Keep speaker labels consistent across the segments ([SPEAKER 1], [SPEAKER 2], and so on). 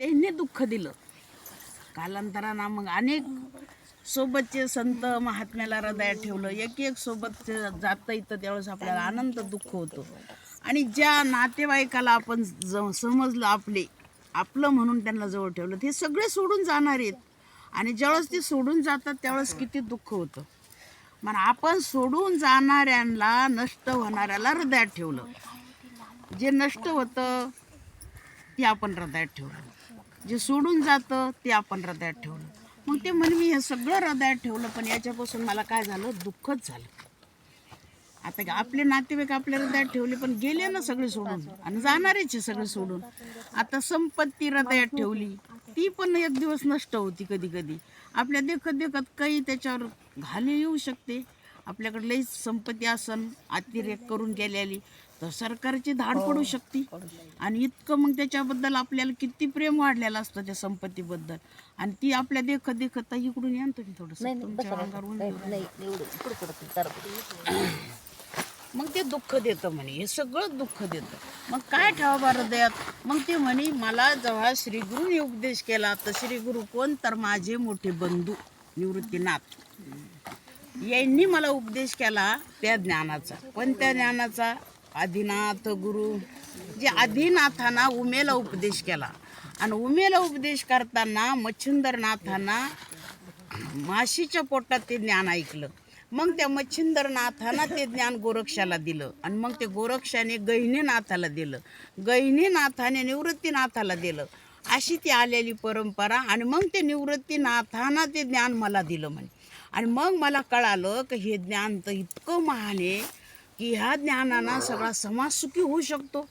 [SPEAKER 1] त्यांनी दुःख दिलं. कालांतरानं मग अनेक सोबतचे संत महात्म्याला हृदयात ठेवलं. एक एक सोबत जातं इथं त्यावेळेस आपल्याला आनंद दुःख होतो. आणि ज्या नातेवाईकाला आपण ज समजलं आपले आपलं म्हणून त्यांना जवळ ठेवलं ते सगळे सोडून जाणार आहेत. आणि ज्यावेळेस ते सोडून जातात त्यावेळेस किती दुःख होतं. मग आपण सोडून जाणाऱ्यांना नष्ट होणाऱ्याला हृदयात ठेवलं. जे नष्ट होतं ते आपण हृदयात ठेवलं. जे सोडून जातं ते आपण हृदयात ठेवलं. मग ते म्हणे मी हे सगळं हृदयात ठेवलं पण याच्यापासून मला काय झालं? दुःखच झालं. आता आपले नातेवाईक आपल्या हृदयात ठेवले पण गेले ना सगळे सोडून. आणि जाणारेच आहे सगळे सोडून. आता संपत्ती हृदयात ठेवली ती पण एक दिवस नष्ट होती कधी कधी आपल्या देखत देखत काही त्याच्यावर घाली येऊ शकते. आपल्याकडे लई संपत्ती असन अतिरेक करून गेलेली तर सरकारची धाड पडू शकते. आणि इतकं मग त्याच्याबद्दल आपल्याला किती प्रेम वाढलेलं असतं त्या संपत्तीबद्दल. आणि ती आपल्या देखत देखत इकडून या तुम्ही थोडंसं. मग ते दुःख देतं म्हणे हे सगळं दुःख देतं. मग काय ठेवा हृदयात मग ते म्हणे मला जेव्हा श्रीगुरूने उपदेश केला तर श्रीगुरु कोण? तर माझे मोठे बंधू निवृत्तीनाथ. यांनी मला उपदेश केला त्या ज्ञानाचा. पण त्या ज्ञानाचा? आदिनाथ गुरु. जे आदिनाथांना उमेला उपदेश केला. आणि उमेला उपदेश करताना मच्छिंदरनाथांना माशीच्या पोटात ते ज्ञान ऐकलं. मग त्या मच्छिंदरनाथांना ते ज्ञान गोरक्षाला दिलं. आणि मग ते गोरक्षाने गहिनीनाथाला दिलं. गहिनीनाथाने निवृत्तीनाथाला दिलं. अशी ती आलेली परंपरा आणि मग ते निवृत्तीनाथांना ते ज्ञान मला दिलं म्हणे. आणि मग मला कळालं की हे ज्ञान तर इतकं महान आहे की ह्या ज्ञानानं सगळा समाज सुखी होऊ शकतो.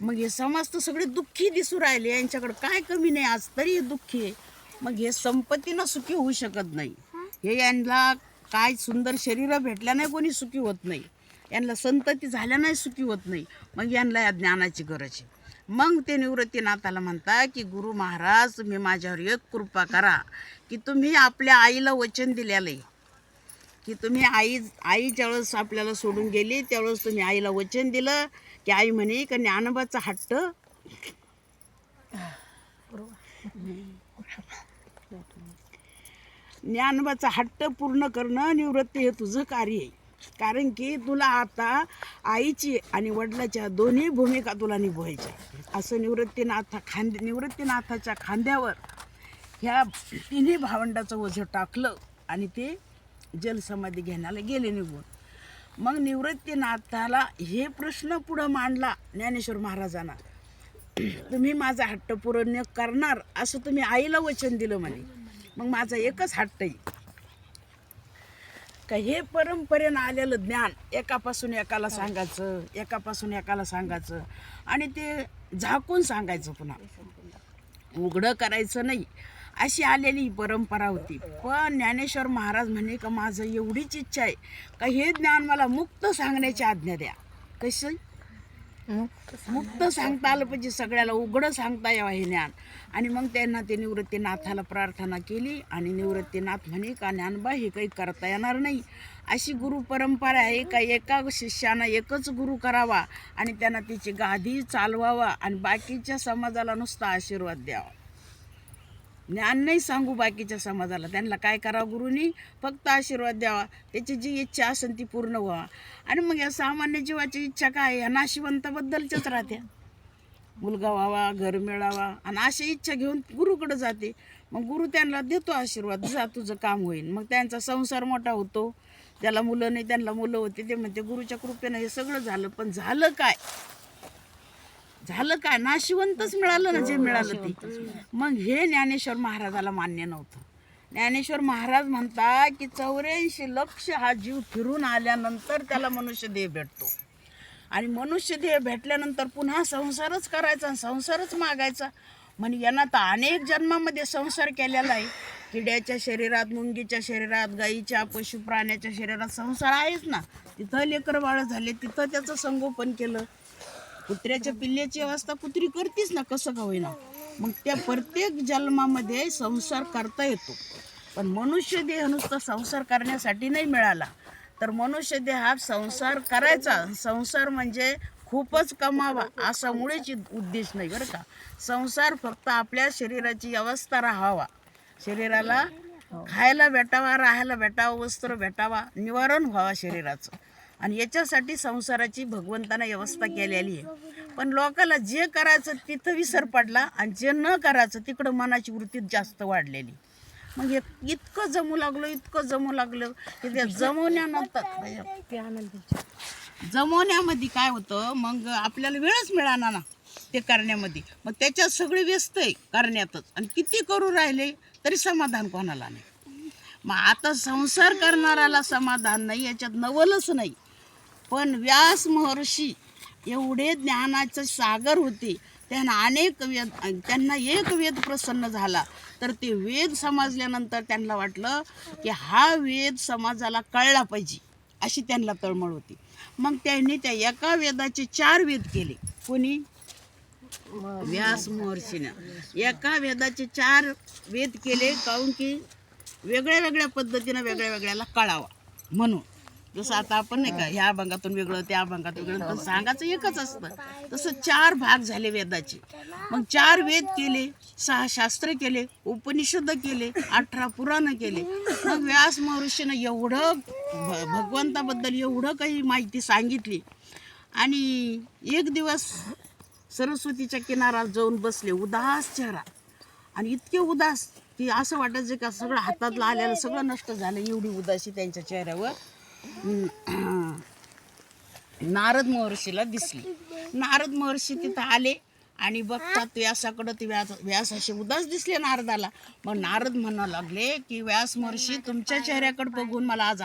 [SPEAKER 1] मग हे समाज तर सगळे दुःखी दिसू राहिले यांच्याकडे काय कमी नाही आज तरी हे दुःखी आहे. मग हे संपत्तीनं सुखी होऊ शकत नाही. हे यांना काय सुंदर शरीरं भेटल्या नाही कोणी सुखी होत नाही. यांना संतती झाल्या नाही सुखी होत नाही. मग यांना या ज्ञानाची गरज आहे. मग ते निवृत्तीनाथाला म्हणता की गुरु महाराज तुम्ही माझ्यावर एक कृपा करा की तुम्ही आपल्या आईला वचन दिलेलं आहे की तुम्ही आई आई ज्यावेळेस आपल्याला सोडून गेली त्यावेळेस तुम्ही आईला वचन दिलं की आई म्हणे का ज्ञानोबाचा हट्ट? ज्ञानोबाचा हट्ट पूर्ण करणं निवृत्ती हे तुझं कार्य आहे. कारण की तुला आता आईची आणि वडिलाच्या दोन्ही भूमिका तुला निभवायच्या असं निवृत्तीनाथा खांद निवृत्तीनाथाच्या खांद्यावर ह्या तिन्ही भावंडाचं ओझं टाकलं आणि ते जलसमाधी घेण्याला गेले निघून. मग निवृत्तीनाथाला हे प्रश्न पुढं मांडला ज्ञानेश्वर महाराजांना. तुम्ही माझा हट्ट पूर्ण करणार असं तुम्ही आईला वचन दिलं म्हणे. मग माझा एकच हट्ट आहे का हे परंपरेनं आलेलं ज्ञान एकापासून एकाला सांगायचं एकापासून एकाला सांगायचं आणि ते झाकून सांगायचं पुन्हा. उघडं करायचं नाही अशी आलेली ही परंपरा होती. पण ज्ञानेश्वर महाराज म्हणे का माझं एवढीच इच्छा आहे का हे ज्ञान मला मुक्त सांगण्याची आज्ञा द्या. कशी? मुक्त सांगता आलं पाहिजे सगळ्याला उघडं सांगता यावं हे ज्ञान. आणि मग त्यांना ते निवृत्तीनाथाला प्रार्थना केली आणि निवृत्तीनाथ म्हणे का ज्ञानबा हे काही करता येणार नाही. अशी गुरु परंपरा आहे का एका शिष्यानं एकच गुरु करावा आणि त्यांना तिची गादी चालवावा आणि बाकीच्या समाजाला नुसता आशीर्वाद द्यावा. ज्ञान नाही सांगू बाकीच्या समाजाला. त्यांना काय करावं गुरुनी? फक्त आशीर्वाद द्यावा. त्याची जी इच्छा असेल ती पूर्ण व्हावा. आणि मग या सामान्य जीवाची इच्छा काय? या नाशिवंताबद्दलच्याच राहत्या. मुलगा व्हावा घर मिळावा आणि अशी इच्छा घेऊन गुरुकडे जाते. मग गुरु त्यांना देतो आशीर्वाद जा तुझं काम होईल. मग त्यांचा संसार मोठा होतो. त्याला मुलं नाही त्यांना मुलं होते. ते म्हणते गुरुच्या कृपेनं हे सगळं झालं पण झालं काय? झालं काय? नाशिवंतच मिळालं ना जे मिळालं ते. मग हे ज्ञानेश्वर महाराजाला मान्य नव्हतं. ज्ञानेश्वर महाराज म्हणता की चौऱ्याऐंशी लक्ष हा जीव फिरून आल्यानंतर त्याला मनुष्य देह भेटतो. आणि मनुष्य देह भेटल्यानंतर पुन्हा संसारच करायचा आणि संसारच मागायचा. म्हणजे यांना तर अनेक जन्मामध्ये संसार केलेला आहे. किड्याच्या शरीरात मुंगीच्या शरीरात गाईच्या पशु प्राण्याच्या शरीरात संसार आहेच ना. तिथं लेकर बाळ झाले तिथं त्याचं संगोपन केलं. कुत्र्याच्या पिल्ल्याची अवस्था कुत्री करतीच ना कसं का होईना? मग त्या प्रत्येक जन्मामध्ये संसार करता येतो. पण मनुष्य देह नुसतं संसार करण्यासाठी नाही मिळाला तर मनुष्य देहात संसार करायचा. संसार म्हणजे खूपच कमावा असा मुळेच उद्देश नाही बरं का? संसार फक्त आपल्या शरीराची अवस्था राहावा. शरीराला खायला भेटावा राहायला भेटावा वस्त्र भेटावा निवारण व्हावा शरीराचं. आणि याच्यासाठी संसाराची भगवंतानं व्यवस्था केलेली आहे. पण लोकाला जे करायचं तिथं विसर पडला आणि जे न करायचं तिकडं मनाची वृत्ती जास्त वाढलेली. मग हे इतकं जमू लागलो इतकं जमू लागलं की त्या जमवण्यानंतर जमवण्यामध्ये काय होतं मग आपल्याला वेळच मिळाला ना ते करण्यामध्ये. मग त्याच्यात सगळे व्यस्त आहे करण्यातच. आणि किती करू राहिले तरी समाधान कोणाला नाही. मग आता संसार करणाऱ्याला समाधान नाही याच्यात नवलच नाही. पण व्यास महर्षी एवढे ज्ञानाचं सागर होते. त्यांना अनेक वेद त्यांना एक वेद प्रसन्न झाला. तर ते वेद समजल्यानंतर त्यांना वाटलं की हा वेद समाजाला कळला पाहिजे अशी त्यांना तळमळ होती. मग त्यांनी त्या एका वेदाचे चार वेद केले. कोणी? व्यास महर्षीनं. एका वेदाचे चार वेद केले काहून की वेगळ्या वेगळ्या पद्धतीनं वेगळ्या वेगळ्याला कळावा म्हणून. जसं आता आपण नाही का ह्या अभंगातून वेगळं त्या अभंगात वेगळं पण सांगायचं एकच असतं. तसं चार भाग झाले वेदाचे. मग चार वेद केले सहा शास्त्र केले उपनिषद केले अठरा पुराणं केले. मग व्यास महर्षीनं एवढं भगवंताबद्दल एवढं काही माहिती सांगितली. आणि एक दिवस सरस्वतीच्या किनाऱ्यात जाऊन बसले उदास चेहरा. आणि इतके उदास की असं वाटायचं का सगळं हातातलं आलेलं सगळं नष्ट झालं एवढी उदासी त्यांच्या चेहऱ्यावर. नारद महर्षीला दिसली. नारद महर्षी तिथं आले आणि बघतात व्यासाकडं ते व्यास व्यास असे उदास दिसले नारदाला. मग नारद म्हणू लागले की व्यास महर्षी तुमच्या चेहऱ्याकडे बघून मला आज